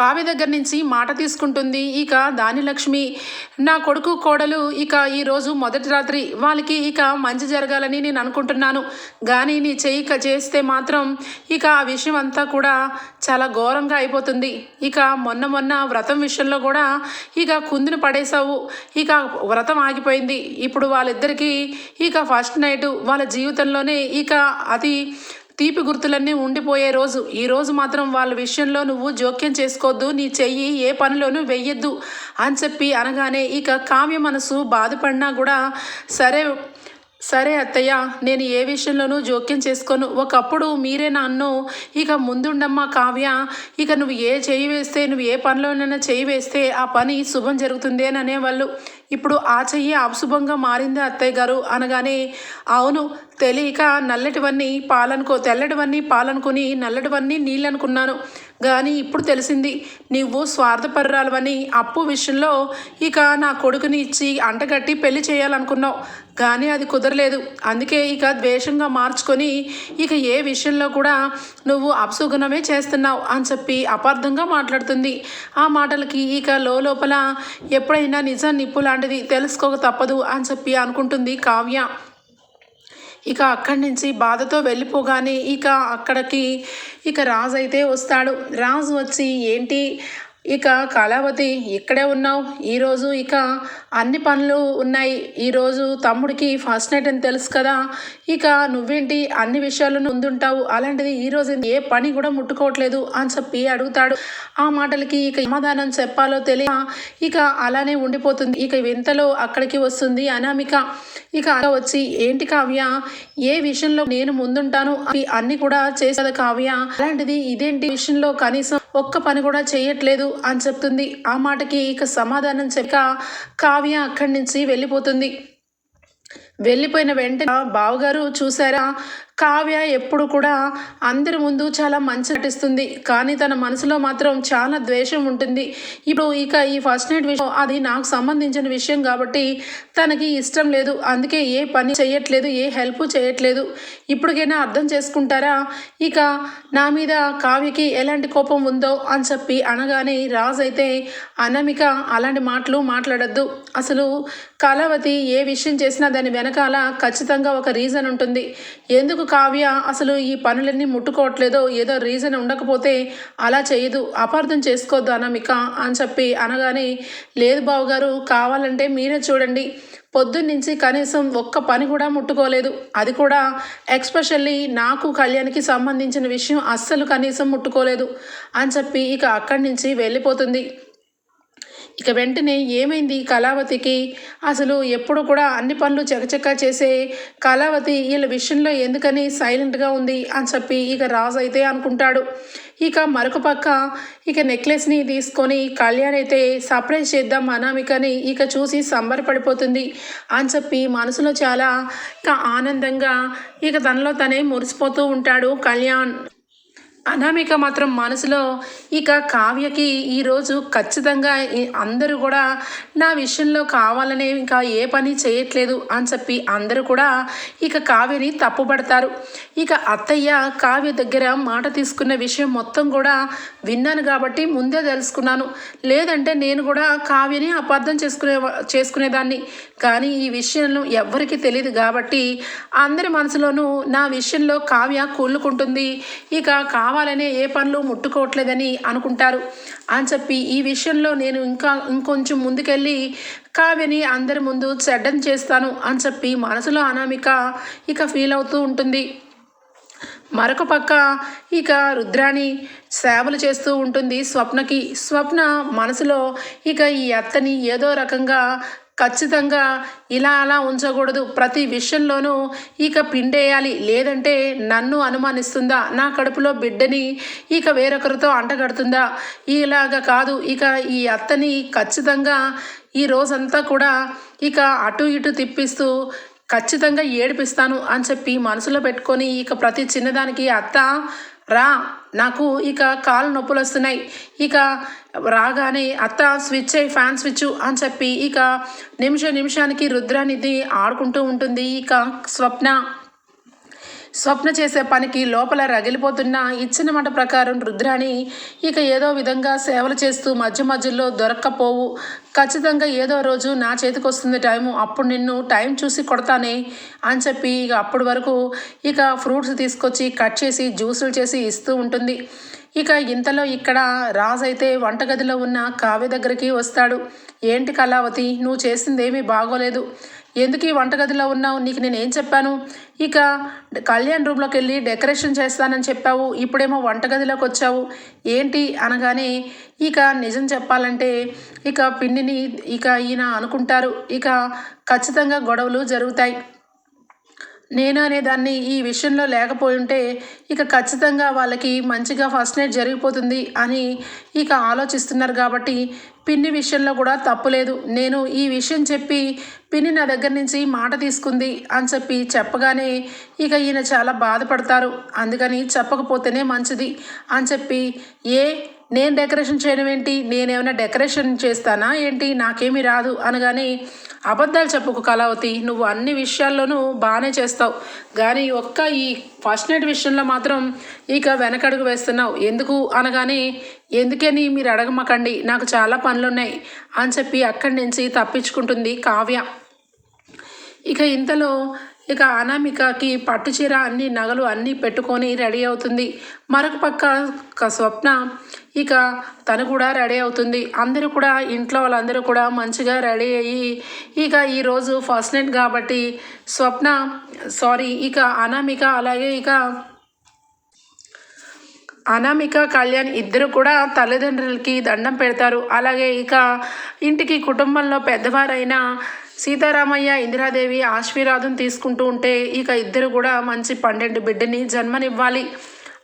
కావ్య దగ్గర నుంచి మాట తీసుకుంటుంది. ఇక దాని లక్ష్మి నా కొడుకు కోడలు ఇక ఈరోజు మొదటి రాత్రి వాళ్ళకి ఇక మంచి జరగాలని నేను అనుకుంటున్నాను. కానీ నీ చేయి చేస్తే మాత్రం ఇక ఆ విషయం అంతా కూడా చాలా ఘోరంగా అయిపోతుంది. ఇక మొన్న మొన్న వ్రతం విషయంలో కూడా ఇక కుందిని పడేశావు. ఇక వ్రతం ఆగిపోయింది. ఇప్పుడు వాళ్ళిద్దరికీ ఇక ఫస్ట్ నైట్ వాళ్ళ జీవితంలోనే ఇక అది తీపి గుర్తులన్నీ ఉండిపోయే రోజు. ఈ రోజు మాత్రం వాళ్ళ విషయంలో నువ్వు జోక్యం చేసుకోవద్దు నీ చెయ్యి ఏ పనిలోనూ వెయ్యొద్దు అని చెప్పి అనగానే ఇక కావ్య మనసు బాధపడినా కూడా సరే సరే అత్తయ్య నేను ఏ విషయంలోనూ జోక్యం చేసుకోను. ఒకప్పుడు మీరే నన్ను ఇక ముందుండమ్మా కావ్య ఇక నువ్వు ఏ చేయి వేస్తే నువ్వు ఏ పనిలోనైనా చేయి వేస్తే ఆ పని శుభం జరుగుతుంది అని అనేవాళ్ళు. ఇప్పుడు ఆ చెయ్యి అశుభంగా మారింది అత్తయ్య గారు అనగానే అవును తెలియక నల్లటివన్నీ పాలనుకో తెల్లటివన్నీ పాలనుకుని నల్లటివన్నీ నీళ్ళు అనుకున్నాను కానీ ఇప్పుడు తెలిసింది నువ్వు స్వార్థపరురాలవని అప్పు విషయంలో ఇక నా కొడుకుని ఇచ్చి అంటగట్టి పెళ్ళి చేయాలనుకున్నావు. కానీ అది కుదరలేదు. అందుకే ఇక ద్వేషంగా మార్చుకొని ఇక ఏ విషయంలో కూడా నువ్వు అపశుగుణమే చేస్తున్నావు అని చెప్పి అపార్థంగా మాట్లాడుతుంది. ఆ మాటలకి ఇక లోపల ఎప్పుడైనా నిజం నిప్పు లాంటిది తెలుసుకోక తప్పదు అని చెప్పి అనుకుంటుంది కావ్య. ఇక అక్కడి నుంచి బాధతో వెళ్ళిపోగానే ఇక అక్కడికి ఇక రాజు అయితే వస్తాడు. రాజు వచ్చి ఏంటి? ఇక కళావతి ఇక్కడే ఉన్నావు. ఈరోజు ఇక అన్ని పనులు ఉన్నాయి. ఈరోజు తమ్ముడికి ఫస్ట్ నైట్ అని తెలుసు కదా. ఇక నువ్వేంటి? అన్ని విషయాలను ముందుంటావు. అలాంటిది ఈరోజు ఏ పని కూడా ముట్టుకోవట్లేదు అని చెప్పి అడుగుతాడు. ఆ మాటలకి ఇక సమాధానం చెప్పాలో తెలియ ఇక అలానే ఉండిపోతుంది. ఇక వింతలో అక్కడికి వస్తుంది అనామిక. ఇక వచ్చి ఏంటి కావ్య? ఏ విషయంలో నేను ముందుంటాను? అవి అన్ని కూడా చేసేది కావ్య. అలాంటిది ఇదేంటి? విషయంలో కనీసం ఒక్క పని కూడా చేయట్లేదు అని చెప్తుంది. ఆ మాటకి ఇక సమాధానం చెప్పక కావ్య అక్కడి నుంచి వెళ్ళిపోతుంది. వెళ్ళిపోయిన వెంటనే బావగారు చూసారా కావ్య ఎప్పుడు కూడా అందరి ముందు చాలా మంచి నటిస్తుంది. కానీ తన మనసులో మాత్రం చాలా ద్వేషం ఉంటుంది. ఇప్పుడు ఇక ఈ ఫస్ట్ నైట్ విషయం అది నాకు సంబంధించిన విషయం కాబట్టి తనకి ఇష్టం లేదు. అందుకే ఏ పని చేయట్లేదు ఏ హెల్ప్ చేయట్లేదు. ఇప్పటికైనా అర్థం చేసుకుంటారా? ఇక నా మీద కావ్యకి ఎలాంటి కోపం ఉందో అని చెప్పి అనగానే రాజు అయితే అనమిక అలాంటి మాటలు మాట్లాడద్దు. అసలు కళావతి ఏ విషయం చేసినా దాని వెనకాల ఖచ్చితంగా ఒక రీజన్ ఉంటుంది. ఎందుకు కావ్య అసలు ఈ పనులన్నీ ముట్టుకోవట్లేదో. ఏదో రీజన్ ఉండకపోతే అలా చేయదు. అపార్థం చేసుకోవద్దు అనమిక అని చెప్పి అనగానే లేదు బావగారు కావాలంటే మీరే చూడండి. పొద్దున్నుంచి కనీసం ఒక్క పని కూడా ముట్టుకోలేదు. అది కూడా ఎక్స్పెషల్లీ నాకు కళ్యాణ్కి సంబంధించిన విషయం అస్సలు కనీసం ముట్టుకోలేదు అని చెప్పి ఇక అక్కడి నుంచి వెళ్ళిపోతుంది. ఇక వెంటనే ఏమైంది కళావతికి? అసలు ఎప్పుడు కూడా అన్ని పనులు చకచకా చేసే కళావతి వీళ్ళ విషయంలో ఎందుకని సైలెంట్గా ఉంది అని చెప్పి ఇక రాజు అయితే అనుకుంటాడు. ఇక మరొక పక్క ఇక నెక్లెస్ని తీసుకొని కళ్యాణ్ అయితే సర్ప్రైజ్ చేద్దాం అనామికని ఇక చూసి సంబరపడిపోతుంది అని చెప్పి మనసులో చాలా ఇక ఆనందంగా ఇక తనలో తనే మురిసిపోతూ ఉంటాడు కళ్యాణ్. అనామిక మాత్రం మనసులో ఇక కావ్యకి ఈరోజు ఖచ్చితంగా అందరూ కూడా నా విషయంలో కావాలనే ఇంకా ఏ పని చేయట్లేదు అని చెప్పి అందరూ కూడా ఇక కావ్యని తప్పుపడతారు. ఇక అత్తయ్య కావ్య దగ్గర మాట తీసుకున్న విషయం మొత్తం కూడా విన్నాను కాబట్టి ముందే తెలుసుకున్నాను. లేదంటే నేను కూడా కావ్యని అపార్థం చేసుకునే చేసుకునేదాన్ని. కానీ ఈ విషయంలో ఎవ్వరికీ తెలియదు కాబట్టి అందరి మనసులోనూ నా విషయంలో కావ్య కూలుకుంటుంది. ఇక కావాలనే ఏ పనులు ముట్టుకోవట్లేదని అనుకుంటారు అని చెప్పి ఈ విషయంలో నేను ఇంకా ఇంకొంచెం ముందుకెళ్ళి కావ్యని అందరి ముందు చెడ్డం చేస్తాను అని చెప్పి మనసులో అనామిక ఇక ఫీల్ అవుతూ ఉంటుంది. మరొక పక్క ఇక రుద్రాణి సేవలు చేస్తూ ఉంటుంది స్వప్నకి. స్వప్న మనసులో ఇక ఈ అత్తని ఏదో రకంగా ఖచ్చితంగా ఇలా అలా ఉంచకూడదు. ప్రతి విషయంలోనూ ఇక పిండేయాలి. లేదంటే నన్ను అనుమానిస్తుందా? నా కడుపులో బిడ్డని ఇక వేరొకరితో అంటగడుతుందా? ఇలాగ కాదు. ఇక ఈ అత్తని ఖచ్చితంగా ఈ రోజంతా కూడా ఇక అటు ఇటు తిప్పిస్తూ ఖచ్చితంగా ఏడిపిస్తాను అని చెప్పి మనసులో పెట్టుకొని ఇక ప్రతి చిన్నదానికి అత్త రా నాకు ఇక కాలు నొప్పులు వస్తున్నాయి. ఇక రాగానే అత్త స్విచ్ అయ్యి ఫ్యాన్ స్విచ్ అని చెప్పి ఇక నిమిష నిమిషానికి రుద్రానిధి ఆడుకుంటూ ఉంటుంది. ఇక స్వప్న స్వప్న చేసే పనికి లోపల రగిలిపోతున్న ఇచ్చిన మాట ప్రకారం రుద్రాణి ఇక ఏదో విధంగా సేవలు చేస్తూ మధ్య మధ్యలో దొరక్కపోవు. ఖచ్చితంగా ఏదో రోజు నా చేతికి వస్తుంది టైము అప్పుడు నిన్ను టైం చూసి కొడతానే అని చెప్పి ఇక అప్పటి వరకు ఇక ఫ్రూట్స్ తీసుకొచ్చి కట్ చేసి జ్యూసులు చేసి ఇస్తూ ఉంటుంది. ఇక ఇంతలో ఇక్కడ రాజు అయితే వంటగదిలో ఉన్న కావ్య దగ్గరికి వస్తాడు. ఏంటి కళావతి? నువ్వు చేసిందేమీ బాగోలేదు. ఎందుకు ఈ వంటగదిలో ఉన్నావు? నీకు నేను ఏం చెప్పాను? ఇక కళ్యాణ్ రూమ్లోకి వెళ్ళి డెకరేషన్ చేస్తానని చెప్పావు. ఇప్పుడేమో వంటగదిలోకి వచ్చావు. ఏంటి అనగానే ఇక నిజం చెప్పాలంటే ఇక పిండిని ఇక ఈయన అనుకుంటారు. ఇక ఖచ్చితంగా గొడవలు జరుగుతాయి. నేను అనేదాన్ని ఈ విషయంలో లేకపోయి ఉంటే ఇక ఖచ్చితంగా వాళ్ళకి మంచిగా ఫస్ట్ నైట్ జరిగిపోతుంది అని ఇక ఆలోచిస్తున్నారు కాబట్టి పిన్ని విషయంలో కూడా తప్పులేదు నేను ఈ విషయం చెప్పి పిన్ని నా దగ్గర నుంచి మాట తీసుకుంది అని చెప్పి చెప్పగానే ఇక ఈయన చాలా బాధపడతారు. అందుకని చెప్పకపోతేనే మంచిది అని చెప్పి ఏ నేను డెకరేషన్ చేయడం ఏంటి? నేనేమైనా డెకరేషన్ చేస్తానా ఏంటి? నాకేమీ రాదు అనగానే అబద్ధాలు చెప్పుకు కళావతి. నువ్వు అన్ని విషయాల్లోనూ బాగానే చేస్తావు. కానీ ఒక్క ఈ ఫస్ట్ నైట్ విషయంలో మాత్రం ఇక వెనకడుగు వేస్తున్నావు. ఎందుకు అనగానే ఎందుకని మీరు అడగమకండి. నాకు చాలా పనులున్నాయి అని చెప్పి అక్కడి నుంచి తప్పించుకుంటుంది కావ్య. ఇక ఇంతలో ఇక అనామికకి పట్టుచీర అన్ని నగలు అన్నీ పెట్టుకొని రెడీ అవుతుంది. మరొక పక్క ఒక స్వప్న ఇక తను కూడా రెడీ అవుతుంది. అందరూ కూడా ఇంట్లో వాళ్ళందరూ కూడా మంచిగా రెడీ అయ్యి ఇక ఈరోజు ఫస్ట్ నైట్ కాబట్టి స్వప్న సారీ ఇక అనామిక అలాగే ఇక అనామిక కళ్యాణ్ ఇద్దరు కూడా తల్లిదండ్రులకి దండం పెడతారు. అలాగే ఇక ఇంటికి కుటుంబంలో పెద్దవారైన సీతారామయ్య ఇందిరాదేవి ఆశీర్వాదం తీసుకుంటూ ఉంటే ఇక ఇద్దరు కూడా మంచి పన్నెండు బిడ్డని జన్మనివ్వాలి.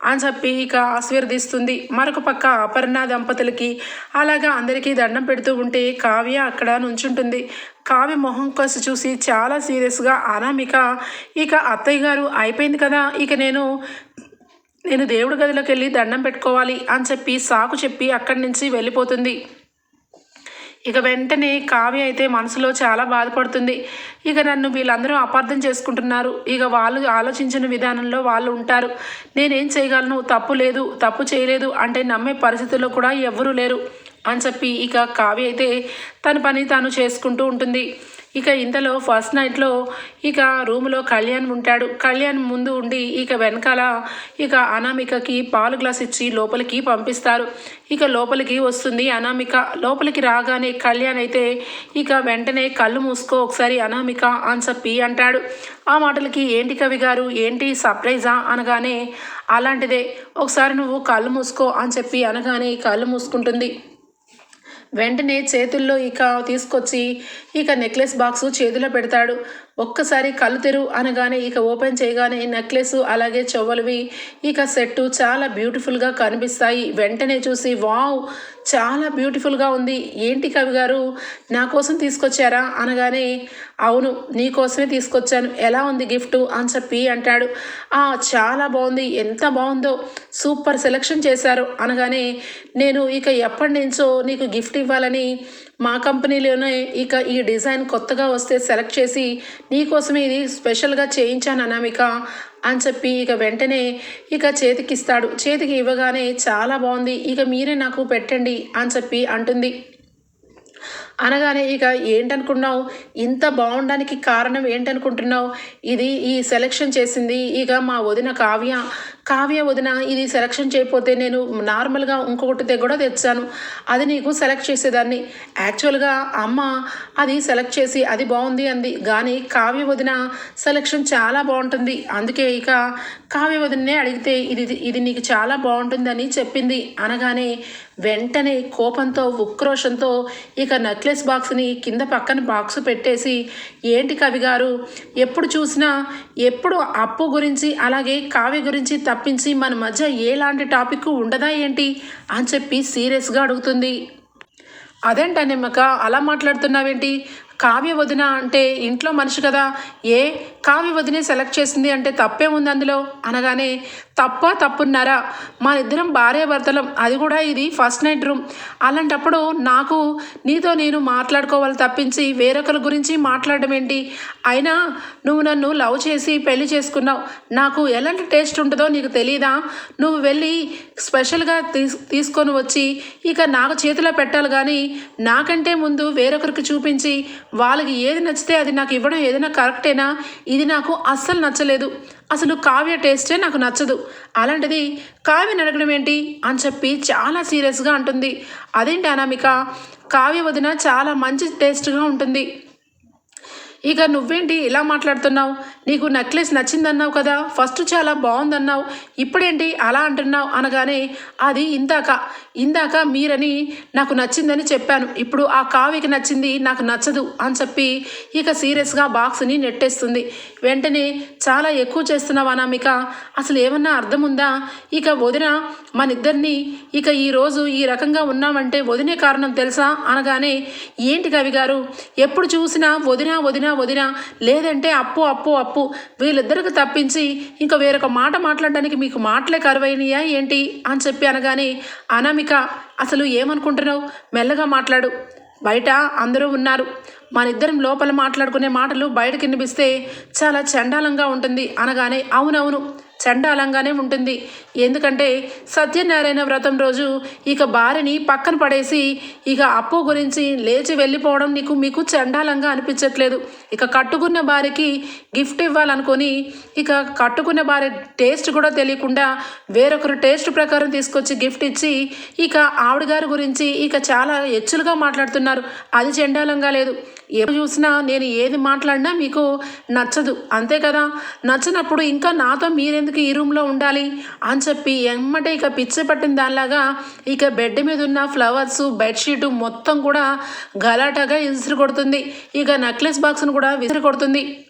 అని చెప్పి ఇక ఆశీర్వదిస్తుంది. మరొక పక్క అపర్ణ దంపతులకి అలాగా అందరికీ దండం పెడుతూ ఉంటే కావ్య అక్కడ నుంచుంటుంది. కావ్య మొహం కసి చూసి చాలా సీరియస్గా అనామిక ఇక అత్తయ్య గారు అయిపోయింది కదా ఇక నేను నేను దేవుడి గదిలోకి వెళ్ళి దండం పెట్టుకోవాలి అని చెప్పి సాకు చెప్పి అక్కడి నుంచి వెళ్ళిపోతుంది. ఇక వెంటనే కావ్య అయితే మనసులో చాలా బాధపడుతుంది. ఇక నన్ను వీళ్ళందరూ అపార్థం చేసుకుంటున్నారు. ఇక వాళ్ళు ఆలోచించిన విధానంలో వాళ్ళు ఉంటారు. నేనేం చేయగలను? తప్పు లేదు తప్పు చేయలేదు అంటే నమ్మే పరిస్థితుల్లో కూడా ఎవ్వరూ లేరు. అని చెప్పి ఇక కావ్య అయితే తన పని తాను చేసుకుంటూ ఉంటుంది. ఇక ఇంతలో ఫస్ట్ నైట్లో ఇక రూములో కళ్యాణ్ ఉంటాడు. కళ్యాణ్ ముందు ఉండి ఇక వెనకాల ఇక అనామికకి పాలు గ్లాస్ ఇచ్చి లోపలికి పంపిస్తారు. ఇక లోపలికి వస్తుంది అనామిక. లోపలికి రాగానే కళ్యాణ్ అయితే ఇక వెంటనే కళ్ళు మూసుకో ఒకసారి అనామిక అని చెప్పి అంటాడు. ఆ మాటలకి ఏంటి కవి గారు? ఏంటి సర్ప్రైజా? అనగానే అలాంటిదే. ఒకసారి నువ్వు కళ్ళు మూసుకో అని చెప్పి అనగానే కళ్ళు మూసుకుంటుంది. వెంటనే చేతుల్లో ఇక తీసుకొచ్చి ఇక నెక్లెస్ బాక్స్ చేతిలో పెడతాడు. ఒక్కసారి కళ్ళు తెరు అనగానే ఇక ఓపెన్ చేయగానే నెక్లెస్ అలాగే చెవులవి ఇక సెట్టు చాలా బ్యూటిఫుల్గా కనిపిస్తాయి. వెంటనే చూసి వావ్! చాలా బ్యూటిఫుల్గా ఉంది. ఏంటి కవి గారు? నా కోసం తీసుకొచ్చారా? అనగానే అవును నీ కోసమే తీసుకొచ్చాను. ఎలా ఉంది గిఫ్ట్? అని చెప్పి అంటాడు. ఆ చాలా బాగుంది. ఎంత బాగుందో. సూపర్ సెలెక్షన్ చేశారు. అనగానే నేను ఇక ఎప్పటి నుంచో నీకు గిఫ్ట్ ఇవ్వాలని మా కంపెనీలోనే ఇక ఈ డిజైన్ కొత్తగా వస్తే సెలెక్ట్ చేసి నీకోసమే ఇది స్పెషల్గా చేయించాను అనామిక అని చెప్పి ఇక వెంటనే ఇక చేతికిస్తాడు. చేతికి ఇవ్వగానే చాలా బాగుంది. ఇక మీరే నాకు పెట్టండి అని చెప్పి అంటుంది. అనగానే ఇక ఏంటనుకున్నావు? ఇంత బాగుండడానికి కారణం ఏంటనుకుంటున్నావు? ఇది ఈ సెలెక్షన్ చేసింది ఇక మా వదిన కావ్య. కావ్య వదిన ఇది సెలక్షన్ చేయకపోతే నేను నార్మల్గా ఇంకొకటి కూడా తెచ్చాను. అది నీకు సెలెక్ట్ చేసేదాన్ని. యాక్చువల్గా అమ్మ అది సెలెక్ట్ చేసి అది బాగుంది అంది. కానీ కావ్య వదిన సెలక్షన్ చాలా బాగుంటుంది. అందుకే ఇక కావ్య వదిననే అడిగితే ఇది ఇది నీకు చాలా బాగుంటుందని చెప్పింది. అనగానే వెంటనే కోపంతో ఉక్రోషంతో ఇక నెక్లెస్ బాక్స్ని కింద పక్కన బాక్స్ పెట్టేసి ఏంటి కవి గారు? ఎప్పుడు చూసినా ఎప్పుడు అప్పు గురించి అలాగే కావ్య గురించి తప్పించి మన మధ్య ఎలాంటి టాపిక్ ఉండదా ఏంటి అని చెప్పి సీరియస్గా అడుగుతుంది. అదేంట నిమ్మక? అలా మాట్లాడుతున్నావేంటి? కావ్య వదిన అంటే ఇంట్లో మనిషి కదా. ఏ కావ్య వదిని సెలెక్ట్ చేసింది అంటే తప్పే ఉంది అందులో? అనగానే తప్ప తప్పున్నారా? మా ఇద్దరం భార్యాభర్తలం అది కూడా ఇది ఫస్ట్ నైట్ రూమ్ అలాంటప్పుడు నాకు నీతో నేను మాట్లాడుకోవాలి తప్పించి వేరొకరి గురించి మాట్లాడడం ఏంటి? అయినా నువ్వు నన్ను లవ్ చేసి పెళ్ళి చేసుకున్నావు. నాకు ఎలాంటి టేస్ట్ ఉంటుందో నీకు తెలియదా నువ్వు వెళ్ళి స్పెషల్గా తీస్ తీసుకొని వచ్చి ఇక నాకు చేతిలో పెట్టాలి కానీ నాకంటే ముందు వేరొకరికి చూపించి వాళ్ళకి ఏది నచ్చితే అది నాకు ఇవ్వడం ఏదైనా కరెక్టేనా ఇది నాకు అస్సలు నచ్చలేదు. అసలు కావ్య టేస్టే నాకు నచ్చదు. అలాంటిది కావ్యని అడగడం ఏంటి? అని చెప్పి చాలా సీరియస్గా అంటుంది. అదేంటి అనామిక? కావ్య వదిన చాలా మంచి టేస్ట్గా ఉంటుంది. ఇక నువ్వేంటి ఇలా మాట్లాడుతున్నావు? నీకు నెక్లెస్ నచ్చిందన్నావు కదా? ఫస్ట్ చాలా బాగుందన్నావు. ఇప్పుడేంటి అలా అంటున్నావు అనగానే అది ఇందాక ఇందాక మీరని నాకు నచ్చిందని చెప్పాను. ఇప్పుడు ఆ కావికి నచ్చింది నాకు నచ్చదు అని చెప్పి ఇక సీరియస్గా బాక్స్ని నెట్టేస్తుంది. వెంటనే చాలా ఎక్కువ చేస్తున్నావు అనామిక? అసలు ఏమన్నా అర్థం ఉందా ఇక వదిన మన ఇద్దరిని ఇక ఈరోజు ఈ రకంగా ఉన్నామంటే వదినే కారణం తెలుసా? అనగానే ఏంటి కవి గారు ఎప్పుడు చూసినా వదిన వదిన వదిన లేదంటే అప్పు అప్పు అప్పు. వీళ్ళిద్దరికి తప్పించి ఇంకా వేరొక మాట మాట్లాడడానికి మీకు మాటలే కరువైనయా ఏంటి అని చెప్పి అనగానే అనామిక అసలు ఏమనుకుంటున్నావు? మెల్లగా మాట్లాడు. బయట అందరూ ఉన్నారు. మనిద్దరం లోపల మాట్లాడుకునే మాటలు బయటకు వినిపిస్తే చాలా చండాలంగా ఉంటుంది అనగానే అవునవును. చండాలంగానే ఉంటుంది. ఎందుకంటే సత్యనారాయణ వ్రతం రోజు ఇక భార్యని పక్కన పడేసి ఇక అప్పు గురించి లేచి వెళ్ళిపోవడం నీకు మీకు చండాలంగా అనిపించట్లేదు. ఇక కట్టుకున్న భార్యకి గిఫ్ట్ ఇవ్వాలనుకొని ఇక కట్టుకున్న భార్య టేస్ట్ కూడా తెలియకుండా వేరొకరు టేస్ట్ ప్రకారం తీసుకొచ్చి గిఫ్ట్ ఇచ్చి ఇక ఆవిడ గారి గురించి ఇక చాలా హెచ్చులుగా మాట్లాడుతున్నారు. అది చండాలంగా లేదు. ఎప్పుడు చూసినా నేను ఏది మాట్లాడినా మీకు నచ్చదు. అంతే కదా? నచ్చినప్పుడు ఇంకా నాతో మీరెందుకు ఈ రూమ్లో ఉండాలి అని చెప్పి ఎమ్మటే ఇక పిచ్చి పట్టిన దానిలాగా ఇక బెడ్ మీద ఉన్న ఫ్లవర్స్ బెడ్షీట్ మొత్తం కూడా గలాటాగా విసిరి కొడుతుంది. ఇక నెక్లెస్ బాక్స్ను కూడా విసిరి కొడుతుంది.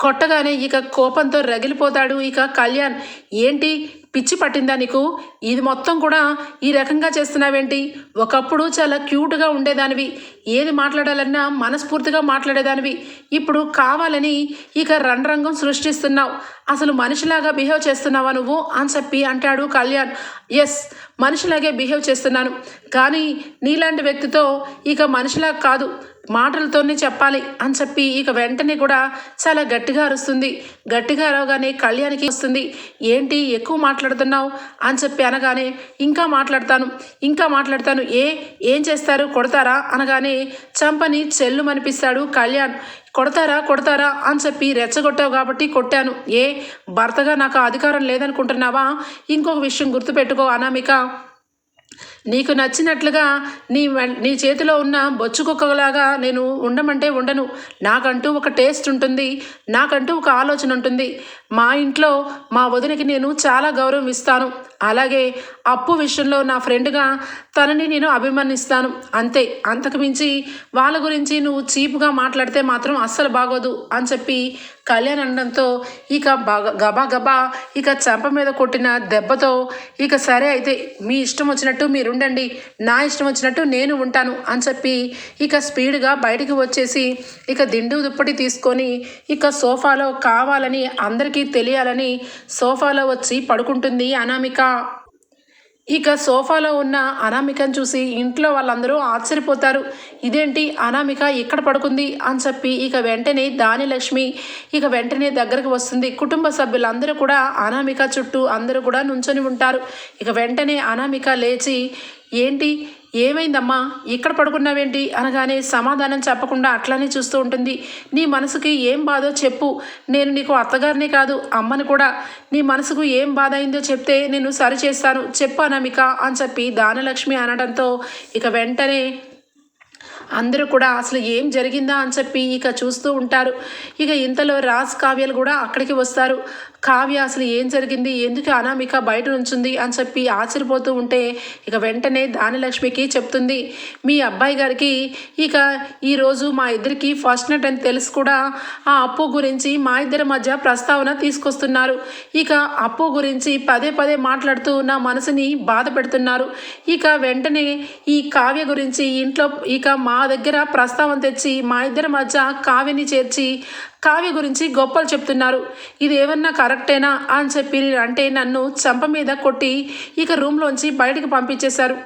కొట్టగానే ఇక కోపంతో రగిలిపోతాడు ఇక కళ్యాణ్. ఏంటి? పిచ్చి పట్టిందా నీకు? ఇది మొత్తం కూడా ఈ రకంగా చేస్తున్నావేంటి? ఒకప్పుడు చాలా క్యూట్గా ఉండేదానివి. ఏది మాట్లాడాలన్నా మనస్ఫూర్తిగా మాట్లాడేదానివి. ఇప్పుడు కావాలని ఇక రణరంగం సృష్టిస్తున్నావు. అసలు మనిషిలాగా బిహేవ్ చేస్తున్నావా నువ్వు? అని చెప్పి అంటాడు కళ్యాణ్. ఎస్ మనిషిలాగే బిహేవ్ చేస్తున్నాను. కానీ నీలాంటి వ్యక్తితో ఇక మనిషిలా కాదు. మాటలతోనే చెప్పాలి అని చెప్పి ఇక వెంటనే కూడా చాలా గట్టిగా అరుస్తుంది. గట్టిగా అరవగానే కళ్యాణ్కి వస్తుంది. ఏంటి ఎక్కువ మాట్లాడుతున్నావు? అని చెప్పి అనగానే ఇంకా మాట్లాడతాను ఇంకా మాట్లాడతాను. ఏ ఏం చేస్తారు? కొడతారా? అనగానే చంపని చెల్లు అనిపిస్తాడు కళ్యాణ్. కొడతారా? కొడతారా? అని చెప్పి రెచ్చగొట్టావు కాబట్టి కొట్టాను. ఏ భర్తగా నాకు అధికారం లేదనుకుంటున్నావా? ఇంకొక విషయం గుర్తుపెట్టుకో అనామిక. నీకు నచ్చినట్లుగా నీ నీ చేతిలో ఉన్న బొచ్చు కుక్కలాగా నేను ఉండమంటే ఉండను. నాకంటూ ఒక టేస్ట్ ఉంటుంది. నాకంటూ ఒక ఆలోచన ఉంటుంది. మా ఇంట్లో మా వదినకి నేను చాలా గౌరవం ఇస్తాను. అలాగే అప్పు విషయంలో నా ఫ్రెండ్గా తనని నేను అభిమానిస్తాను అంతే. అంతకుమించి వాళ్ళ గురించి నువ్వు చీప్గా మాట్లాడితే మాత్రం అస్సలు బాగోదు అని చెప్పి కళ్యాణ్ అనడంతో ఇక బాగా గబా గబా ఇక చెంప మీద కొట్టిన దెబ్బతో ఇక సరే అయితే మీ ఇష్టం వచ్చినట్టు మీరు ఉండండి నా ఇష్టం వచ్చినట్టు నేను ఉంటాను అని చెప్పి ఇక స్పీడ్గా బయటికి వచ్చేసి ఇక దిండు దుప్పటి తీసుకొని ఇక సోఫాలో కావాలని అందరికీ తెలియాలని సోఫాలో వచ్చి పడుకుంటుంది అనామిక. ఇక సోఫాలో ఉన్న అనామికను చూసి ఇంట్లో వాళ్ళందరూ ఆశ్చర్యపోతారు. ఇదేంటి? అనామిక ఇక్కడ పడుకుంది? అని చెప్పి ఇక వెంటనే దానిలక్ష్మి ఇక వెంటనే దగ్గరకు వస్తుంది. కుటుంబ సభ్యులందరూ కూడా అనామిక చుట్టూ అందరూ కూడా నుంచొని ఉంటారు. ఇక వెంటనే అనామిక లేచి ఏంటి? ఏమైందమ్మా? ఇక్కడ పడుకున్నావేంటి? అనగానే సమాధానం చెప్పకుండా అట్లానే చూస్తూ ఉంటుంది. నీ మనసుకి ఏం బాధో చెప్పు. నేను నీకు అత్తగారిని కాదు అమ్మని కూడా. నీ మనసుకు ఏం బాధ అయిందో చెప్తే నేను సరి చేస్తాను చెప్పు అనామిక అని చెప్పి దానలక్ష్మి అనడంతో ఇక వెంటనే అందరూ కూడా అసలు ఏం జరిగిందా అని చెప్పి ఇక చూస్తూ ఉంటారు. ఇక ఇంతలో రాజ్ కావ్యాలు కూడా అక్కడికి వస్తారు. కావ్య అసలు ఏం జరిగింది? ఎందుకు అనామిక బయట నుంచుంది? అని చెప్పి ఆశ్చర్యపోతూ ఉంటే ఇక వెంటనే దానిలక్ష్మికి చెప్తుంది. మీ అబ్బాయి గారికి ఇక ఈరోజు మా ఇద్దరికి ఫస్ట్ నైట్ అని తెలిసి కూడా. ఆ అప్పు గురించి మా ఇద్దరి మధ్య ప్రస్తావన తీసుకొస్తున్నారు. ఇక అప్పు గురించి పదే పదే మాట్లాడుతూ నా మనసుని బాధ పెడుతున్నారు. ఇక వెంటనే ఈ కావ్య గురించి ఇంట్లో ఇక మా దగ్గర ప్రస్తావన తెచ్చి మా ఇద్దరి మధ్య కావ్యని చేర్చి కావ్య గురించి గొప్పలు చెప్తున్నారు. ఇది ఏమన్నా కరెక్టేనా? అని చెప్పి అంటే నన్ను చంప మీద కొట్టి ఇక రూమ్లోంచి బయటకు పంపించేశారు.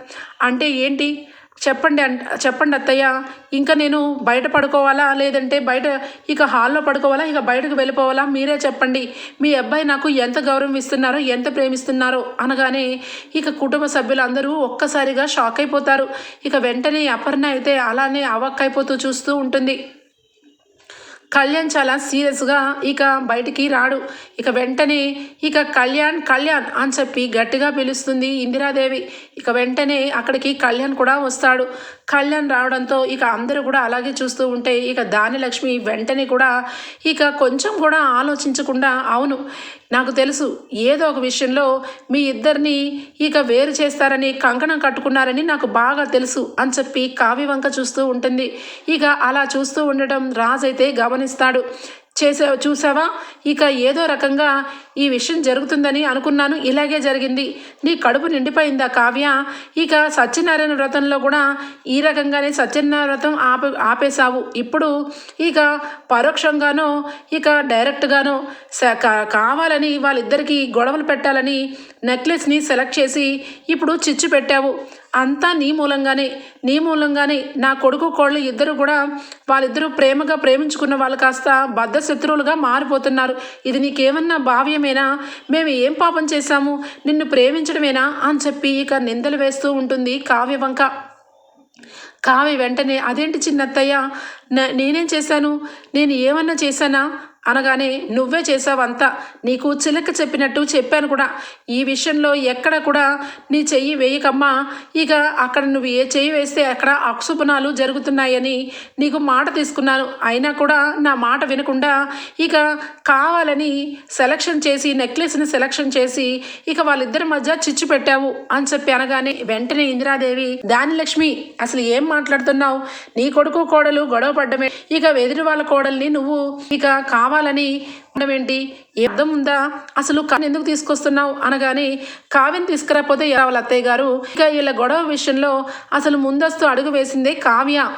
అంటే ఏంటి? చెప్పండి అంట చెప్పండి అత్తయ్య. ఇంకా నేను బయట పడుకోవాలా? లేదంటే బయట ఇక హాల్లో పడుకోవాలా? ఇక బయటకు వెళ్ళిపోవాలా? మీరే చెప్పండి. మీ అబ్బాయి నాకు ఎంత గౌరవం ఇస్తున్నారో ఎంత ప్రేమిస్తున్నారో అనగానే ఇక కుటుంబ సభ్యులందరూ ఒక్కసారిగా షాక్ అయిపోతారు. ఇక వెంటనే అపర్ణ అయితే అలానే అవక్కైపోతూ చూస్తూ ఉంటుంది. కళ్యాణ్ చాలా సీరియస్గా ఇక బయటికి రాడు. ఇక వెంటనే ఇక కళ్యాణ్ కళ్యాణ్ అని చెప్పి గట్టిగా పిలుస్తుంది ఇందిరాదేవి. ఇక వెంటనే అక్కడికి కళ్యాణ్ కూడా వస్తాడు. కళ్యాణ్ రావడంతో ఇక అందరూ కూడా అలాగే చూస్తూ ఉంటే ఇక దానిలక్ష్మి వెంటనే కూడా ఇక కొంచెం కూడా ఆలోచించకుండా అవును నాకు తెలుసు ఏదో ఒక విషయంలో మీ ఇద్దరిని ఇక వేరు చేస్తారని కంకణం కట్టుకున్నారని నాకు బాగా తెలుసు అని చెప్పి కావ్య వంక చూస్తూ ఉంటుంది. ఇక అలా చూస్తూ ఉండటం రాజైతే అయితే గమనిస్తాడు. చేసావు చూసావా? ఇక ఏదో రకంగా ఈ విషయం జరుగుతుందని అనుకున్నాను. ఇలాగే జరిగింది. నీ కడుపు నిండిపోయిందా కావ్య? ఇక సత్యనారాయణ వ్రతంలో కూడా ఈ రకంగానే సత్యనారాయణ వ్రతం ఆపే ఆపేశావు. ఇప్పుడు ఇక పరోక్షంగానో ఇక డైరెక్ట్గానో స- కా- కావాలని వాళ్ళిద్దరికీ గొడవలు పెట్టాలని నెక్లెస్ని సెలెక్ట్ చేసి ఇప్పుడు చిచ్చు పెట్టావు. అంతా నీ మూలంగానే నీ మూలంగానే నా కొడుకు కోళ్ళు ఇద్దరు కూడా వాళ్ళిద్దరూ ప్రేమగా ప్రేమించుకున్న వాళ్ళు కాస్త బద్ధ శత్రువులుగా మారిపోతున్నారు. ఇది నీకేమన్నా భావ్యమేనా? మేము ఏం పాపం చేశాము? నిన్ను ప్రేమించడమేనా? అని చెప్పి ఇక నిందలు వేస్తూ ఉంటుంది కావ్య వంక. కావ్య వెంటనే అదేంటి చిన్నత్తయ్య? నేనేం చేశాను? నేను ఏమన్నా చేశానా? అనగానే నువ్వే చేసావంతా నీకు చిలక చెప్పినట్టు చెప్పాను కూడా. ఈ విషయంలో ఎక్కడ కూడా నీ చెయ్యి వేయకమ్మా. ఇక అక్కడ నువ్వు ఏ చెయ్యి వేస్తే అక్కడ అక్షుపణాలు జరుగుతున్నాయని నీకు మాట తీసుకున్నాను. అయినా కూడా నా మాట వినకుండా ఇక కావాలని సెలక్షన్ చేసి నెక్లెస్ని సెలక్షన్ చేసి ఇక వాళ్ళిద్దరి మధ్య చిచ్చు పెట్టావు అని చెప్పి అనగానే వెంటనే ఇందిరాదేవి దాని లక్ష్మి అసలు ఏం మాట్లాడుతున్నావు? నీ కొడుకు కోడలు గొడవ పడ్డమే. ఇక వెదిరి వాళ్ళ కోడల్ని నువ్వు ఇక కావాలని ఉండవేంటి ఏ అర్థం ఉందా? అసలు కాని ఎందుకు తీసుకొస్తున్నావు? అనగానే కావ్యం తీసుకురాకపోతే రావాలి వాళ్ళ అత్తయ్య గారు? ఇక వీళ్ళ గొడవ విషయంలో అసలు ముందస్తు అడుగు వేసిందే కావ్య.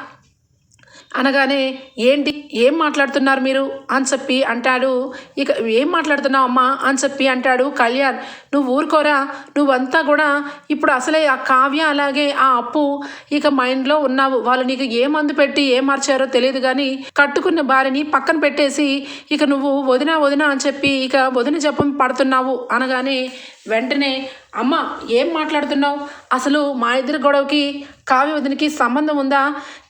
అనగానే ఏంటి? ఏం మాట్లాడుతున్నారు మీరు? అని చెప్పి అంటాడు. ఇక ఏం మాట్లాడుతున్నావు అమ్మా? అని చెప్పి అంటాడు కళ్యాణ్. నువ్వు ఊరుకోరా? నువ్వంతా కూడా ఇప్పుడు అసలే ఆ కావ్య అలాగే ఆ అప్పు ఇక మైండ్లో ఉన్నావు. వాళ్ళు నీకు ఏ మందు పెట్టి ఏం మార్చారో తెలియదు కానీ కట్టుకున్న భార్యని పక్కన పెట్టేసి ఇక నువ్వు వదినా వదినా అని చెప్పి ఇక వదిన జపం పడుతున్నావు అనగానే వెంటనే అమ్మ ఏం మాట్లాడుతున్నావు? అసలు మా ఇద్దరి గొడవకి కావ్య వదినకి సంబంధం ఉందా?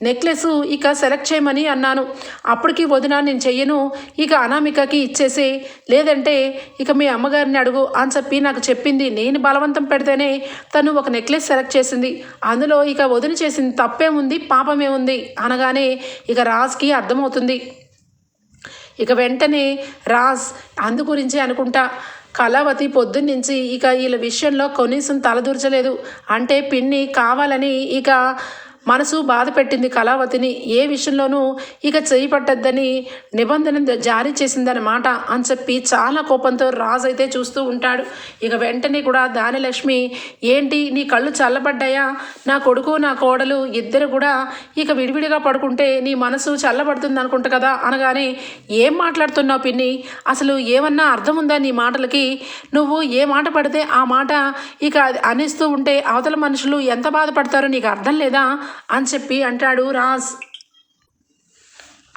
నెక్లెస్ ఇక సెలెక్ట్ చేయమని అన్నాను. అప్పటికి వదిన నేను చెయ్యను. ఇక అనామికకి ఇచ్చేసి. లేదంటే ఇక మీ అమ్మగారిని అడుగు అని చెప్పి నాకు నాకు చెప్పింది నేను బలవంతం పెడితేనే తను ఒక నెక్లెస్ సెలెక్ట్ చేసింది. అందులో ఇక వదిలి చేసింది తప్పేముంది? పాపమేముంది? అనగానే ఇక రాజ్కి అర్థమవుతుంది. ఇక వెంటనే రాజ్ అందు గురించి అనుకుంటా. కళావతి పొద్దున్నుంచి ఇక వీళ్ళ విషయంలో కనీసం తలదూర్చలేదు. అంటే పిన్ని కావాలని ఇక మనసు బాధ పెట్టింది కళావతిని. ఏ విషయంలోనూ ఇక చేయి పట్టద్దని నిబంధన జారీ చేసిందన్నమాట అని చెప్పి చాలా కోపంతో రాజు అయితే చూస్తూ ఉంటాడు. ఇక వెంటనే కూడా దానిలక్ష్మి ఏంటి నీ కళ్ళు చల్లబడ్డాయా? నా కొడుకు నా కోడలు ఇద్దరు కూడా ఇక విడివిడిగా పడుకుంటే నీ మనసు చల్లబడుతుంది అనుకుంటా కదా? అనగానే ఏం మాట్లాడుతున్నావు పిన్ని? అసలు ఏమన్నా అర్థం ఉందా నీ మాటలకి? నువ్వు ఏ మాట పడితే ఆ మాట ఇక అది ఉంటే అవతల మనుషులు ఎంత బాధపడతారో నీకు అర్థం లేదా? అని చెప్పి అంటాడు రాజ్.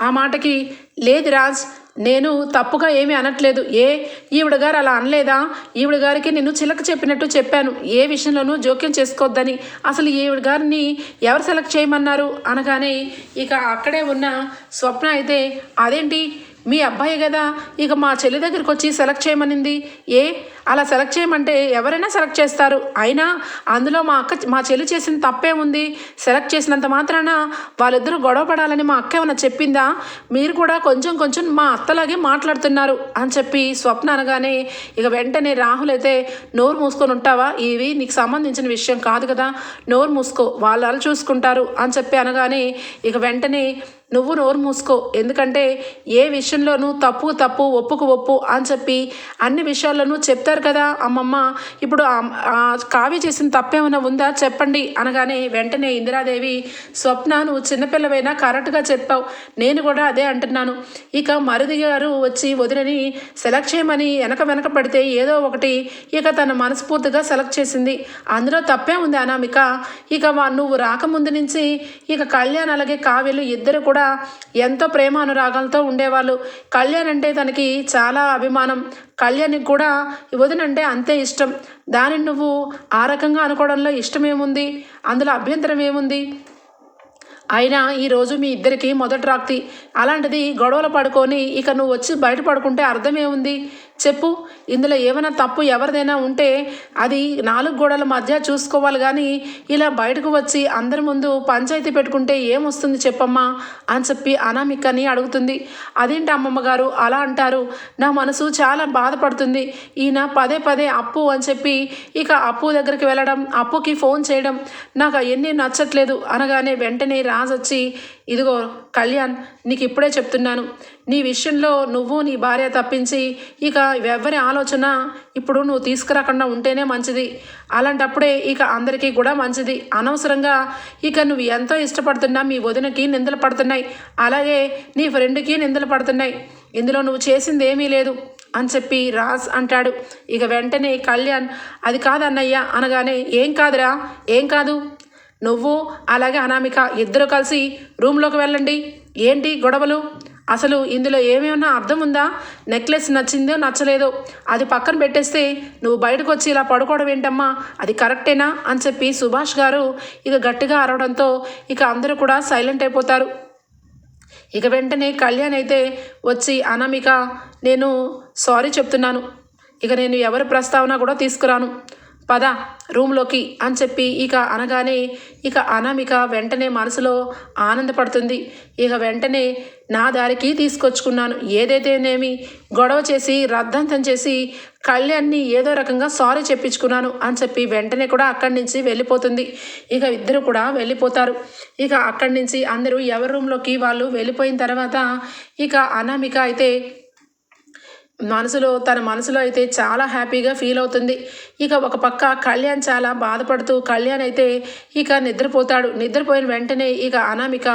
ఆ మాటకి లేదు రాజ్ నేను తప్పుగా ఏమీ అనట్లేదు. ఏ ఈవిడ గారు అలా అనలేదా? ఈవిడ గారికి నేను చిలక చెప్పినట్టు చెప్పాను. ఏ విషయంలోనూ జోక్యం చేసుకోవద్దని. అసలు ఈవిడ గారిని ఎవరు సెలెక్ట్ చేయమన్నారు? అనగానే ఇక అక్కడే ఉన్న స్వప్న అయితే అదేంటి? మీ అబ్బాయి కదా. ఇక మా చెల్లి దగ్గరికి వచ్చి సెలెక్ట్ చేయమనింది. ఏ? అలా సెలెక్ట్ చేయమంటే ఎవరైనా సెలెక్ట్ చేస్తారు. అయినా అందులో మా అక్క మా చెల్లి చేసిన తప్పే ఉంది. సెలెక్ట్ చేసినంత మాత్రాన వాళ్ళిద్దరూ గొడవ పడాలని మా అక్క ఏమైనా చెప్పిందా? మీరు కూడా కొంచెం కొంచెం మా అత్తలాగే మాట్లాడుతున్నారు అని చెప్పి స్వప్న అనగానే ఇక వెంటనే రాహుల్ అయితే నోరు మూసుకొని ఉంటావా? ఇవి నీకు సంబంధించిన విషయం కాదు కదా. నోరు మూసుకో. వాళ్ళు వాళ్ళు చూసుకుంటారు అని చెప్పి అనగానే ఇక వెంటనే నువ్వు నోరు మూసుకో. ఎందుకంటే ఏ విషయంలోనూ తప్పు తప్పు ఒప్పుకు ఒప్పు అని చెప్పి అన్ని విషయాల్లోనూ చెప్తారు కదా అమ్మమ్మ. ఇప్పుడు కావ్య చేసిన తప్పేమైనా ఉందా? చెప్పండి అనగానే వెంటనే ఇందిరాదేవి స్వప్న నువ్వు చిన్నపిల్లవైనా కరెక్ట్గా చెప్పావు. నేను కూడా అదే అంటున్నాను. ఇక మరుది గారు వచ్చి వదిలని సెలెక్ట్ చేయమని వెనక వెనక పడితే ఏదో ఒకటి ఇక తన మనస్ఫూర్తిగా సెలెక్ట్ చేసింది. అందులో తప్పే ఉంది అనామిక. ఇక నువ్వు రాకముందు నుంచి ఇక కళ్యాణ్ అలాగే కావ్యలు ఇద్దరు కూడా ఎంతో ప్రేమ అనురాగాలతో ఉండేవాళ్ళు. కళ్యాణ్ అంటే తనకి చాలా అభిమానం. కళ్యాణ్కి కూడా వదినంటే అంతే ఇష్టం. దానిని నువ్వు ఆ రకంగా అనుకోవడంలో ఇష్టమేముంది? అందులో అభ్యంతరం ఏముంది? అయినా ఈరోజు మీ ఇద్దరికి మొదటి రాక్తి అలాంటిది గొడవలు పడుకొని ఇక నువ్వు వచ్చి బయట పడుకుంటే అర్థమేముంది చెప్పు. ఇందులో ఏమైనా తప్పు ఎవరిదైనా ఉంటే అది నాలుగు గోడల మధ్య చూసుకోవాలి కానీ ఇలా బయటకు వచ్చి అందరి ముందు పంచాయతీ పెట్టుకుంటే ఏమొస్తుంది చెప్పమ్మా అని చెప్పి అనామికని అడుగుతుంది. అదేంటి అమ్మమ్మ గారు అలా అంటారు? నా మనసు చాలా బాధపడుతుంది. ఈయన పదే పదే అప్పు అని చెప్పి ఇక అప్పు దగ్గరికి వెళ్ళడం అప్పుకి ఫోన్ చేయడం నాకు అవన్నీ నచ్చట్లేదు. అనగానే వెంటనే రాజు వచ్చి ఇదిగో కళ్యాణ్ నీకు ఇప్పుడే చెప్తున్నాను. నీ విషయంలో నువ్వు నీ భార్య తప్పించి ఇక ఎవరి ఆలోచన ఇప్పుడు నువ్వు తీసుకురాకుండా ఉంటేనే మంచిది. అలాంటప్పుడే ఇక అందరికీ కూడా మంచిది. అనవసరంగా ఇక నువ్వు ఎంతో ఇష్టపడుతున్నా మీ వదినకి నిందలు పడుతున్నాయి. అలాగే నీ ఫ్రెండ్కి నిందలు పడుతున్నాయి. ఇందులో నువ్వు చేసింది ఏమీ లేదు అని చెప్పి రాజ్ అంటాడు. ఇక వెంటనే కళ్యాణ్ అది కాదన్నయ్య అనగానే ఏం కాదురా ఏం కాదు. నువ్వు అలాగే అనామిక ఇద్దరు కలిసి రూమ్లోకి వెళ్ళండి. ఏంటి గొడవలు? అసలు ఇందులో ఏమైనా అర్థం ఉందా నెక్లెస్ నచ్చిందో నచ్చలేదో అది పక్కన పెట్టేస్తే నువ్వు బయటకు వచ్చి ఇలా పడుకోవడం ఏంటమ్మా? అది కరెక్టేనా? అని చెప్పి సుభాష్ గారు ఇక గట్టిగా అరవడంతో ఇక అందరూ కూడా సైలెంట్ అయిపోతారు. ఇక వెంటనే కళ్యాణ్ అయితే వచ్చి అనామిక నేను సారీ చెప్తున్నాను. ఇక నేను ఎవరి ప్రస్తావన కూడా తీసుకురాను. పద రూమ్లోకి అని చెప్పి ఇక అనగానే ఇక అనామిక వెంటనే మనసులో ఆనందపడుతుంది. ఇక వెంటనే నా దారికి తీసుకొచ్చుకున్నాను. ఏదైతేనేమి గొడవ చేసి రద్దంతం చేసి కళ్యాణ్ని ఏదో రకంగా సారీ చెప్పించుకున్నాను అని చెప్పి వెంటనే కూడా అక్కడి నుంచి వెళ్ళిపోతుంది. ఇక ఇద్దరు కూడా వెళ్ళిపోతారు. ఇక అక్కడి నుంచి అందరూ ఎవరి రూమ్లోకి వాళ్ళు వెళ్ళిపోయిన తర్వాత ఇక అనామిక అయితే మనసులో తన మనసులో అయితే చాలా హ్యాపీగా ఫీల్ అవుతుంది. ఇక ఒక పక్క కళ్యాణ్ చాలా బాధపడుతూ కళ్యాణ్ అయితే ఇక నిద్రపోతాడు. నిద్రపోయిన వెంటనే ఇక అనామిక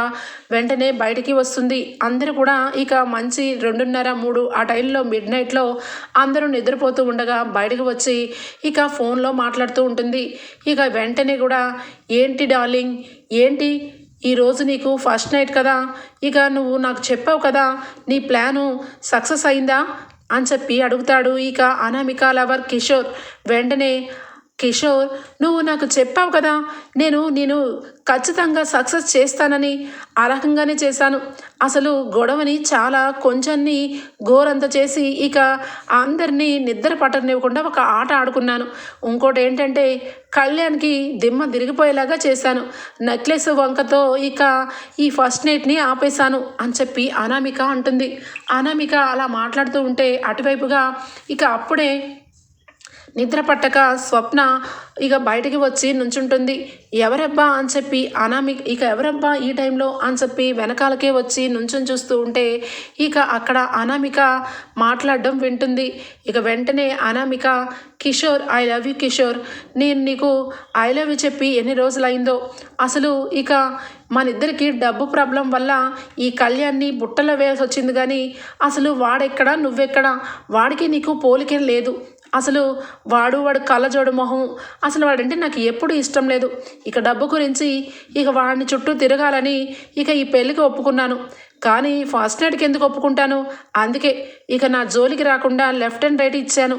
వెంటనే బయటికి వస్తుంది. అందరూ కూడా ఇక మంచి రెండున్నర మూడు ఆ టైంలో మిడ్ నైట్లో అందరూ నిద్రపోతూ ఉండగా బయటకు వచ్చి ఇక ఫోన్లో మాట్లాడుతూ ఉంటుంది. ఇక వెంటనే కూడా ఏంటి డార్లింగ్? ఏంటి? ఈరోజు నీకు ఫస్ట్ నైట్ కదా? ఇక నువ్వు నాకు చెప్పావు కదా నీ ప్లాను సక్సెస్ అయిందా? అని చెప్పి అడుగుతాడు. ఇక అనామిక లవర్ కిషోర్ వెంటనే కిషోర్ నువ్వు నాకు చెప్పావు కదా నేను నేను ఖచ్చితంగా సక్సెస్ చేస్తానని ఆ రకంగానే చేశాను. అసలు గొడవని చాలా కొంచెంని గోరంత చేసి ఇక అందరినీ నిద్ర పట్టనివ్వకుండా ఒక ఆట ఆడుకున్నాను. ఇంకోటి ఏంటంటే కళ్యాణ్కి దిమ్మ తిరిగిపోయేలాగా చేశాను. నెక్లెస్ వంకతో ఇక ఈ ఫస్ట్ నైట్ని ఆపేశాను అని చెప్పి అనామిక అంటుంది. అనామిక అలా మాట్లాడుతూ ఉంటే అటువైపుగా ఇక అప్పుడే నిద్ర పట్టక స్వప్న ఇక బయటికి వచ్చి నుంచుంటుంది. ఎవరబ్బా అని చెప్పి అనామి ఇక ఎవరబ్బా ఈ టైంలో అని చెప్పి వెనకాలకే వచ్చి నుంచుని చూస్తూ ఉంటే ఇక అక్కడ అనామిక మాట్లాడడం వింటుంది. ఇక వెంటనే Anamika Kishore I love you Kishore. నేను నీకు ఐ లవ్ యూ చెప్పి ఎన్ని రోజులైందో. అసలు ఇక మన ఇద్దరికి డబ్బు ప్రాబ్లం వల్ల ఈ కళ్యాణ్ని బుట్టలో వేయాల్సి వచ్చింది కానీ అసలు వాడెక్కడా నువ్వెక్కడ? వాడికి నీకు పోలికే లేదు. అసలు వాడు వాడు కళ్ళజోడు మొహం. అసలు వాడంటే నాకు ఎప్పుడు ఇష్టం లేదు. ఇక డబ్బు గురించి ఇక వాడిని చుట్టూ తిరగాలని ఇక ఈ పెళ్ళికి ఒప్పుకున్నాను. కానీ ఫస్ట్ నైట్కి ఎందుకు ఒప్పుకుంటాను? అందుకే ఇక నా జోలికి రాకుండా లెఫ్ట్ అండ్ రైట్ ఇచ్చాను.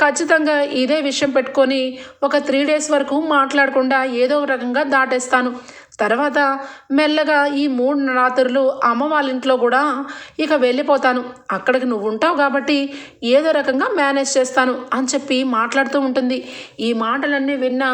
ఖచ్చితంగా ఇదే విషయం పెట్టుకొని ఒక త్రీ డేస్ వరకు మాట్లాడకుండా ఏదో ఒక రకంగా దాటేస్తాను. తర్వాత మెల్లగా ఈ మూడు రాత్రులు అమ్మ వాళ్ళ ఇంట్లో కూడా ఇక వెళ్ళిపోతాను. అక్కడికి నువ్వు ఉంటావు కాబట్టి ఏదో రకంగా మేనేజ్ చేస్తాను అని చెప్పి మాట్లాడుతూ ఉంటుంది. ఈ మాటలన్నీ విన్న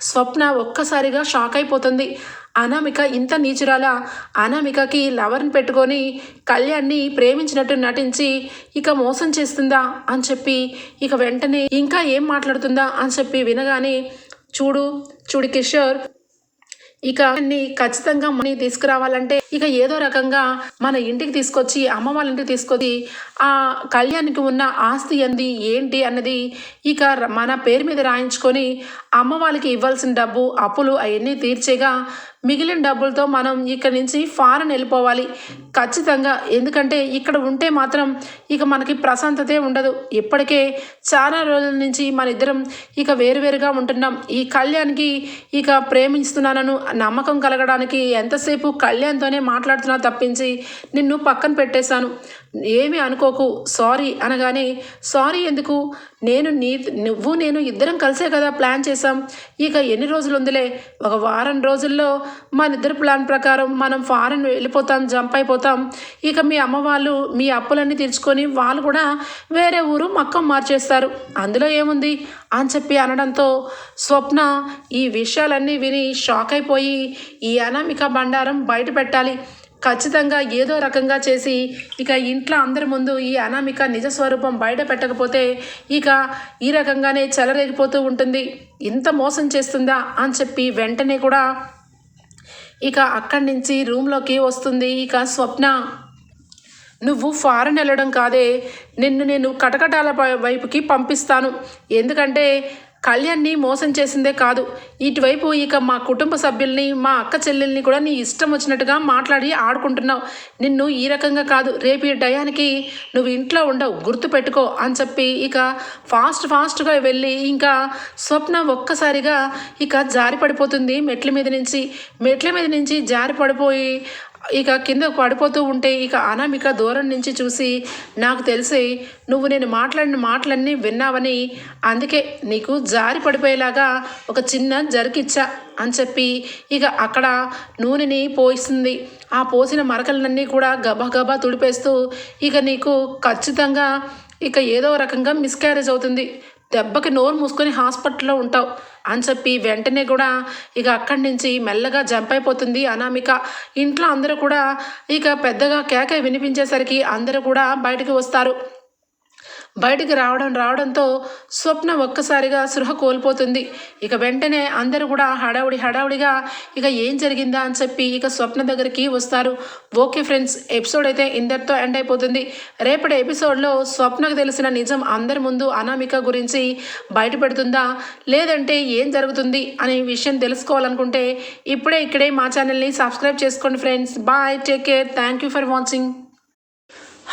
స్వప్న ఒక్కసారిగా షాక్ అయిపోతుంది. అనామిక ఇంత నీచురాలా? అనామికకి లవర్ని పెట్టుకొని కళ్యాణ్ని ప్రేమించినట్టు నటించి ఇక మోసం చేస్తుందా అని చెప్పి ఇక వెంటనే ఇంకా ఏం మాట్లాడుతుందా అని చెప్పి వినగానే చూడు చూడు కిషోర్ ఇక అన్ని ఖచ్చితంగా మనీ తీసుకురావాలంటే ఇక ఏదో రకంగా మన ఇంటికి తీసుకొచ్చి అమ్మ వాళ్ళ ఇంటికి తీసుకొచ్చి ఆ కళ్యాణ్కి ఉన్న ఆస్తి అంది ఏంటి అన్నది ఇక మన పేరు మీద రాయించుకొని అమ్మ వాళ్ళకి ఇవ్వాల్సిన డబ్బు అప్పులు అవన్నీ తీర్చేగా మిగిలిన డబ్బులతో మనం ఇక్కడ నుంచి ఫారెన్ వెళ్ళిపోవాలి. ఖచ్చితంగా. ఎందుకంటే ఇక్కడ ఉంటే మాత్రం ఇక మనకి ప్రశాంతతే ఉండదు. ఇప్పటికే చాలా రోజుల నుంచి మన ఇద్దరం ఇక వేరువేరుగా ఉంటున్నాం. ఈ కళ్యాణ్కి ఇక ప్రేమిస్తున్నానను నమ్మకం కలగడానికి ఎంతసేపు కళ్యాణ్తోనే మాట్లాడుతున్నా తప్పించి నిన్ను పక్కన పెట్టేశాను. ఏమీ అనుకోకు. సారీ అనగానే సారీ ఎందుకు? నేను నీ నువ్వు నేను ఇద్దరం కలిసే కదా ప్లాన్ చేసాం ఇక ఎన్ని రోజులు ఉందిలే ఒక వారం రోజుల్లో మన ఇద్దరు ప్లాన్ ప్రకారం మనం ఫారెన్ వెళ్ళిపోతాం జంప్ అయిపోతాం. ఇక మీ అమ్మ వాళ్ళు మీ అప్పులన్నీ తీర్చుకొని వాళ్ళు కూడా వేరే ఊరు మక్కం మార్చేస్తారు. అందులో ఏముంది? అని చెప్పి అనడంతో స్వప్న ఈ విషయాలన్నీ విని షాక్ అయిపోయి ఈ అనామిక బండారం బయట పెట్టాలి. ఖచ్చితంగా ఏదో రకంగా చేసి ఇక ఇంట్లో అందరి ముందు ఈ అనామిక నిజ స్వరూపం బయట పెట్టకపోతే ఇక ఈ రకంగానే చెలరేగిపోతూ ఉంటుంది. ఇంత మోసం చేస్తుందా అని చెప్పి వెంటనే కూడా ఇక అక్కడి నుంచి రూమ్లోకి వస్తుంది ఇక స్వప్న. నువ్వు ఫారెన్ వెళ్ళడం కాదే నిన్ను నేను కటకటాల వైపుకి పంపిస్తాను. ఎందుకంటే కళ్యాణ్ని మోసం చేసిందే కాదు. ఇటువైపు ఇక మా కుటుంబ సభ్యుల్ని మా అక్క చెల్లెల్ని కూడా నీ ఇష్టం వచ్చినట్టుగా మాట్లాడి ఆడుకుంటున్నావు. నిన్ను ఈ రకంగా కాదు. రేపు ఈ టయానికి నువ్వు ఇంట్లో ఉండవు. గుర్తుపెట్టుకో అని చెప్పి ఇక ఫాస్ట్ ఫాస్ట్గా వెళ్ళి ఇంకా స్వప్న ఒక్కసారిగా ఇక జారి పడిపోతుంది మెట్ల మీద నుంచి. మెట్ల మీద నుంచి జారి పడిపోయి ఇక కింద పడిపోతూ ఉంటే ఇక అనామిక దూరం నుంచి చూసి నాకు తెలిసి నువ్వు నేను మాట్లాడిన మాటలన్నీ విన్నావని అందుకే నీకు జారి పడిపోయేలాగా ఒక చిన్న జరికిచ్చా అని చెప్పి ఇక అక్కడ నూనెని పోయిస్తుంది. ఆ పోసిన మరకలన్నీ కూడా గబగబా తుడిపేస్తూ ఇక నీకు ఖచ్చితంగా ఇక ఏదో రకంగా మిస్క్యారేజ్ అవుతుంది. దెబ్బకి నోరు మూసుకొని హాస్పిటల్లో ఉంటావు అని చెప్పి వెంటనే కూడా ఇక అక్కడి నుంచి మెల్లగా జంప్ అయిపోతుంది అనామిక. ఇంట్లో అందరూ కూడా ఇక పెద్దగా కేక వినిపించేసరికి అందరూ కూడా బయటికి వస్తారు. బయటికి రావడం రావడంతో స్వప్న ఒక్కసారిగా సృహ కోల్పోతుంది. ఇక వెంటనే అందరూ కూడా హడావుడి హడావుడిగా ఇక ఏం జరిగిందా అని చెప్పి ఇక స్వప్న దగ్గరికి వస్తారు. ఓకే ఫ్రెండ్స్ ఎపిసోడ్ అయితే ఇందరితో ఎండ్ అయిపోతుంది. రేపటి ఎపిసోడ్లో స్వప్నకు తెలిసిన నిజం అందరి ముందు అనామిక గురించి బయటపెడుతుందా లేదంటే ఏం జరుగుతుంది అనే విషయం తెలుసుకోవాలనుకుంటే ఇప్పుడే ఇక్కడే మా ఛానల్ని సబ్స్క్రైబ్ చేసుకోండి friends. Bye take care thank you for watching.